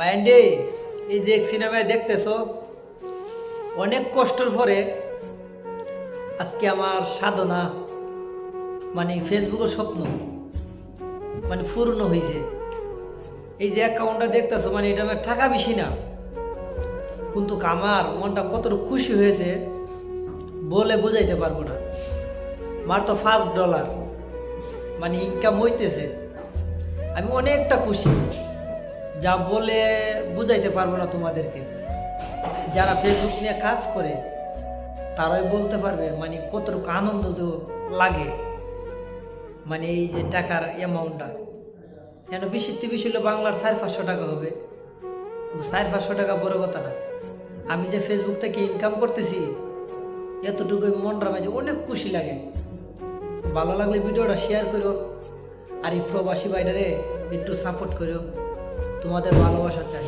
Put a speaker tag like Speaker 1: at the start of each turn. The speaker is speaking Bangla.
Speaker 1: বাইন্ডে এই যে সিনেমায় দেখতেছো, অনেক কষ্টর পরে আজকে আমার সাধনা মানে ফেসবুকের স্বপ্ন মানে পূর্ণ হয়েছে এই যে অ্যাকাউন্টটা দেখতেছো মানে এটা আমার টাকা বেশি না। কিন্তু আমার মনটা কতটা খুশি হয়েছে, বলে বোঝাইতে পারব না। আমার তো ফার্স্ট ডলার মানে ইনকাম হইতেছে। আমি অনেকটা খুশি। যা বলে বুঝাইতে পারব না তোমাদেরকে। যারা ফেসবুক নিয়ে কাজ করে, তারাই বলতে পারবে মানে কতটুকু আনন্দ যে লাগে। মানে এই যে টাকার অ্যামাউন্টটা কেন বেশি তে বেশি হলে বাংলার সাড়ে পাঁচশো টাকা হবে? সাড়ে পাঁচশো টাকা বড় কথা না। আমি যে ফেসবুক থেকে ইনকাম করতেছি, এতটুকু মনটা মাঝে অনেক খুশি লাগে। ভালো লাগলে ভিডিওটা শেয়ার করো আর এই প্রবাসী বাইরে একটু সাপোর্ট করো তোমাদের ভালোবাসা চাই।